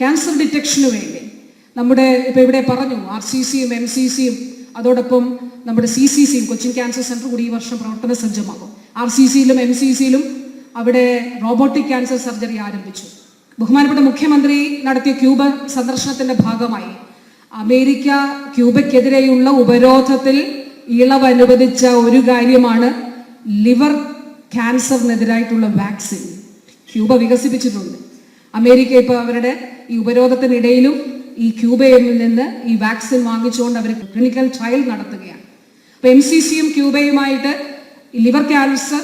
Cancer ഡിറ്റക്ഷന് വേണ്ടി. നമ്മുടെ ഇപ്പോൾ ഇവിടെ പറഞ്ഞു ആർ സി സിയും എം സി സിയും അതോടൊപ്പം നമ്മുടെ സി സി സിയും കൊച്ചിൻ ക്യാൻസർ സെന്റർ കൂടി ഈ വർഷം പ്രവർത്തന സജ്ജമാകും ആർ സി സിയിലും എം സി സിയിലും അവിടെ റോബോട്ടിക് ക്യാൻസർ സർജറി ആരംഭിച്ചു. ബഹുമാനപ്പെട്ട മുഖ്യമന്ത്രി നടത്തിയ ക്യൂബ സന്ദർശനത്തിന്റെ ഭാഗമായി അമേരിക്ക ക്യൂബയ്ക്കെതിരെയുള്ള ഉപരോധത്തിൽ ഇളവ് അനുവദിച്ച ഒരു കാര്യമാണ് ലിവർ ക്യാൻസറിനെതിരായിട്ടുള്ള വാക്സിൻ. ക്യൂബ വികസിപ്പിച്ചിട്ടുണ്ട്. അമേരിക്ക ഇപ്പോൾ അവരുടെ ഈ ഉപരോധത്തിനിടയിലും ഈ ക്യൂബയിൽ നിന്ന് ഈ വാക്സിൻ വാങ്ങിച്ചുകൊണ്ട് അവർ ക്ലിനിക്കൽ ട്രയൽ നടത്തുകയാണ്. അപ്പോൾ എം സി സിയും ക്യൂബയുമായിട്ട് ലിവർ ക്യാൻസർ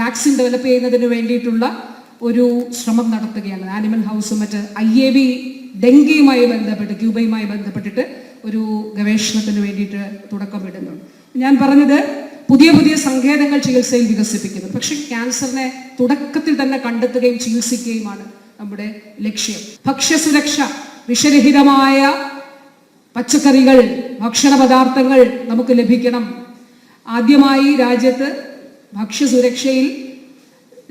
വാക്സിൻ ഡെവലപ്പ് ചെയ്യുന്നതിന് വേണ്ടിയിട്ടുള്ള ഒരു ശ്രമം നടത്തുകയാണ്. ആനിമൽ ഹൗസും മറ്റ് ഐ എ വി ഡെങ്കിയുമായി ബന്ധപ്പെട്ട് ക്യൂബയുമായി ബന്ധപ്പെട്ടിട്ട് ഒരു ഗവേഷണത്തിന് വേണ്ടിയിട്ട് തുടക്കമിടുന്നുണ്ട്. ഞാൻ പറഞ്ഞത് പുതിയ പുതിയ സങ്കേതങ്ങൾ ചികിത്സയിൽ വികസിപ്പിക്കുന്നു പക്ഷേ ക്യാൻസറിനെ തുടക്കത്തിൽ തന്നെ കണ്ടെത്തുകയും ചികിത്സിക്കുകയുമാണ് നമ്മുടെ ലക്ഷ്യം. ഭക്ഷ്യസുരക്ഷ വിഷരഹിതമായ പച്ചക്കറികൾ ഭക്ഷണ പദാർത്ഥങ്ങൾ നമുക്ക് ലഭിക്കണം. ആദ്യമായി രാജ്യത്ത് ഭക്ഷ്യസുരക്ഷയിൽ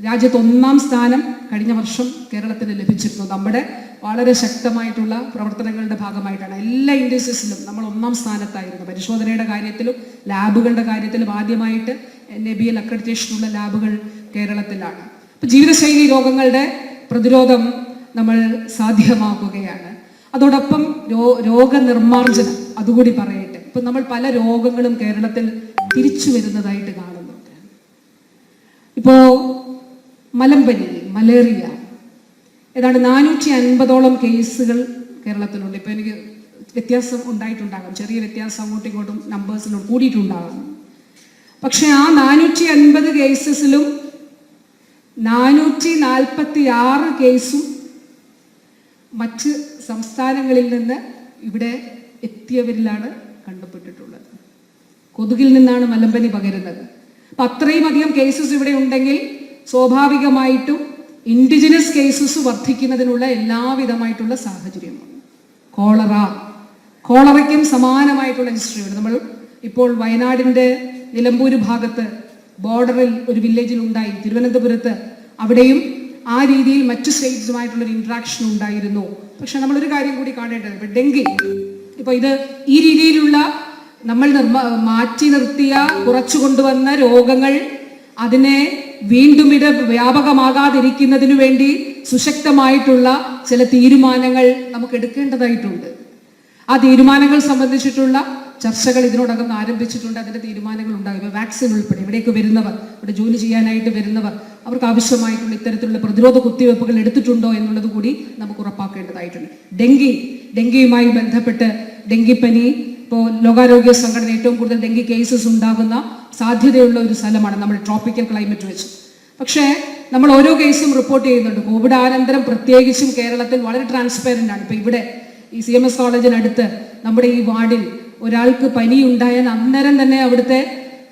രാജ്യത്ത് ഒന്നാം സ്ഥാനം കഴിഞ്ഞ വർഷം കേരളത്തിന് ലഭിച്ചിരുന്നു. നമ്മുടെ വളരെ ശക്തമായിട്ടുള്ള പ്രവർത്തനങ്ങളുടെ ഭാഗമായിട്ടാണ് എല്ലാ ഇൻഡസ്ട്രീസിലും നമ്മൾ ഒന്നാം സ്ഥാനത്തായിരുന്നു. പരിശോധനയുടെ കാര്യത്തിലും ലാബുകളുടെ കാര്യത്തിലും ആദ്യമായിട്ട് എൻ എ ബി എൽ അക്രഡിറ്റേഷനുള്ള ലാബുകൾ കേരളത്തിലാണ്. അപ്പോൾ ജീവിതശൈലി രോഗങ്ങളുടെ പ്രതിരോധം നമ്മൾ സാധ്യമാക്കുകയാണ്. അതോടൊപ്പം രോ രോഗനിർമ്മാർജനം അതുകൂടി പറയട്ടെ. ഇപ്പം നമ്മൾ പല രോഗങ്ങളും കേരളത്തിൽ തിരിച്ചു വരുന്നതായിട്ട് കാണുന്നുണ്ട് ഇപ്പോ മലമ്പനി മലേറിയ ഏതാണ്ട് നാനൂറ്റി അൻപതോളം കേസുകൾ കേരളത്തിലുണ്ട്. ഇപ്പൊ എനിക്ക് വ്യത്യാസം ഉണ്ടായിട്ടുണ്ടാകാം. ചെറിയ വ്യത്യാസം അങ്ങോട്ടും ഇങ്ങോട്ടും നമ്പേഴ്സിലും കൂടിയിട്ടുണ്ടാകാം. പക്ഷേ ആ നാനൂറ്റി അൻപത് കേസസിലും നാനൂറ്റി നാൽപ്പത്തി ആറ് കേസും മറ്റ് സംസ്ഥാനങ്ങളിൽ നിന്ന് ഇവിടെ എത്തിയവരിലാണ് കണ്ടുപെട്ടിട്ടുള്ളത്. കൊതുകിൽ നിന്നാണ് മലമ്പനി പകരുന്നത്. അപ്പൊ അത്രയും അധികം കേസസ് ഇവിടെ ഉണ്ടെങ്കിൽ സ്വാഭാവികമായിട്ടും ഇൻഡിജിനസ് കേസസ് വർദ്ധിക്കുന്നതിനുള്ള എല്ലാവിധമായിട്ടുള്ള സാഹചര്യമാണ്. കോളറ കോളറയ്ക്കും സമാനമായിട്ടുള്ള ഹിസ്റ്ററി ഉണ്ട്. നമ്മൾ ഇപ്പോൾ വയനാടിന്റെ നിലമ്പൂർ ഭാഗത്ത് ബോർഡറിൽ ഒരു വില്ലേജിൽ ഉണ്ടായി. തിരുവനന്തപുരത്ത് അവിടെയും ആ രീതിയിൽ മറ്റ് സ്റ്റേറ്റ്സുമായിട്ടുള്ള ഒരു ഇന്ററാക്ഷൻ ഉണ്ടായിരുന്നു. പക്ഷെ നമ്മളൊരു കാര്യം കൂടി കാണേണ്ടത് ഇപ്പൊ ഡെങ്കി ഇപ്പൊ ഇത് ഈ രീതിയിലുള്ള നമ്മൾ നിർമ്മ മാറ്റി നിർത്തിയ കുറച്ചു കൊണ്ടുവന്ന രോഗങ്ങൾ അതിനെ വീണ്ടും ഇത് വ്യാപകമാകാതിരിക്കുന്നതിനു വേണ്ടി സുശക്തമായിട്ടുള്ള ചില തീരുമാനങ്ങൾ നമുക്ക് എടുക്കേണ്ടതായിട്ടുണ്ട്. ആ തീരുമാനങ്ങൾ സംബന്ധിച്ചിട്ടുള്ള ചർച്ചകൾ ഇതിനോടകം ആരംഭിച്ചിട്ടുണ്ട്. അതിന്റെ തീരുമാനങ്ങൾ ഉണ്ടാകും. വാക്സിൻ ഉൾപ്പെടെ ഇവിടേക്ക് വരുന്നവർ ഇവിടെ ജോലി ചെയ്യാനായിട്ട് വരുന്നവർ അവർക്ക് ആവശ്യമായിട്ടുള്ള ഇത്തരത്തിലുള്ള പ്രതിരോധ കുത്തിവയ്പ്പുകൾ എടുത്തിട്ടുണ്ടോ എന്നുള്ളത് കൂടി നമുക്ക് ഉറപ്പാക്കേണ്ടതായിട്ടുണ്ട്. ഡെങ്കി ഡെങ്കിയുമായി ബന്ധപ്പെട്ട് ഡെങ്കിപ്പനി ഇപ്പോൾ ലോകാരോഗ്യ സംഘടന ഏറ്റവും കൂടുതൽ ഡെങ്കി കേസസ് ഉണ്ടാകുന്ന സാധ്യതയുള്ള ഒരു സ്ഥലമാണ് നമ്മൾ ട്രോപ്പിക്കൽ ക്ലൈമറ്റ് വെച്ച് പക്ഷേ നമ്മൾ ഓരോ കേസും റിപ്പോർട്ട് ചെയ്യുന്നുണ്ട്. കോവിഡ് ആനന്തരം പ്രത്യേകിച്ചും കേരളത്തിൽ വളരെ ട്രാൻസ്പെറന്റ് ആണ്. ഇപ്പോൾ ഇവിടെ ഈ സി എം എസ് കോളേജിനടുത്ത് നമ്മുടെ ഈ വാർഡിൽ ഒരാൾക്ക് പനി ഉണ്ടായാൽ അന്നേരം തന്നെ അവിടുത്തെ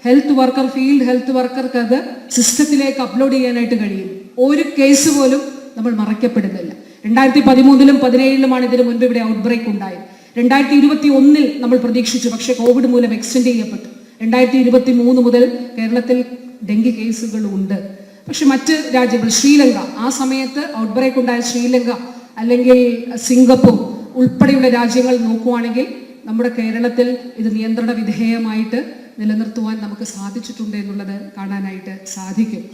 ഹെൽത്ത് വർക്കർ ഫീൽഡ് ഹെൽത്ത് വർക്കർക്ക് അത് സിസ്റ്റത്തിലേക്ക് അപ്ലോഡ് ചെയ്യാനായിട്ട് കഴിയും. ഒരു കേസ് പോലും നമ്മൾ മറയ്ക്കപ്പെടുന്നില്ല. രണ്ടായിരത്തി പതിമൂന്നിലും പതിനേഴിലുമാണ് ഇതിന് മുൻപ് ഇവിടെ ഔട്ട് ബ്രേക്ക് ഉണ്ടായത്. രണ്ടായിരത്തി ഇരുപത്തി ഒന്നിൽ നമ്മൾ പ്രതീക്ഷിച്ചു പക്ഷേ കോവിഡ് മൂലം എക്സ്റ്റെൻഡ് ചെയ്യപ്പെട്ടു. രണ്ടായിരത്തി ഇരുപത്തി മൂന്ന് മുതൽ കേരളത്തിൽ ഡെങ്കി കേസുകൾ ഉണ്ട്. പക്ഷെ മറ്റ് രാജ്യങ്ങൾ ശ്രീലങ്ക ആ സമയത്ത് ഔട്ട് ബ്രേക്ക് ഉണ്ടായ ശ്രീലങ്ക അല്ലെങ്കിൽ സിംഗപ്പൂർ ഉൾപ്പെടെയുള്ള രാജ്യങ്ങൾ നോക്കുവാണെങ്കിൽ നമ്മുടെ കേരളത്തിൽ ഇത് നിയന്ത്രണ വിധേയമായിട്ട് നിലനിർത്തുവാൻ നമുക്ക് സാധിച്ചിട്ടുണ്ട് എന്നുള്ളത് കാണാനായിട്ട് സാധിക്കും.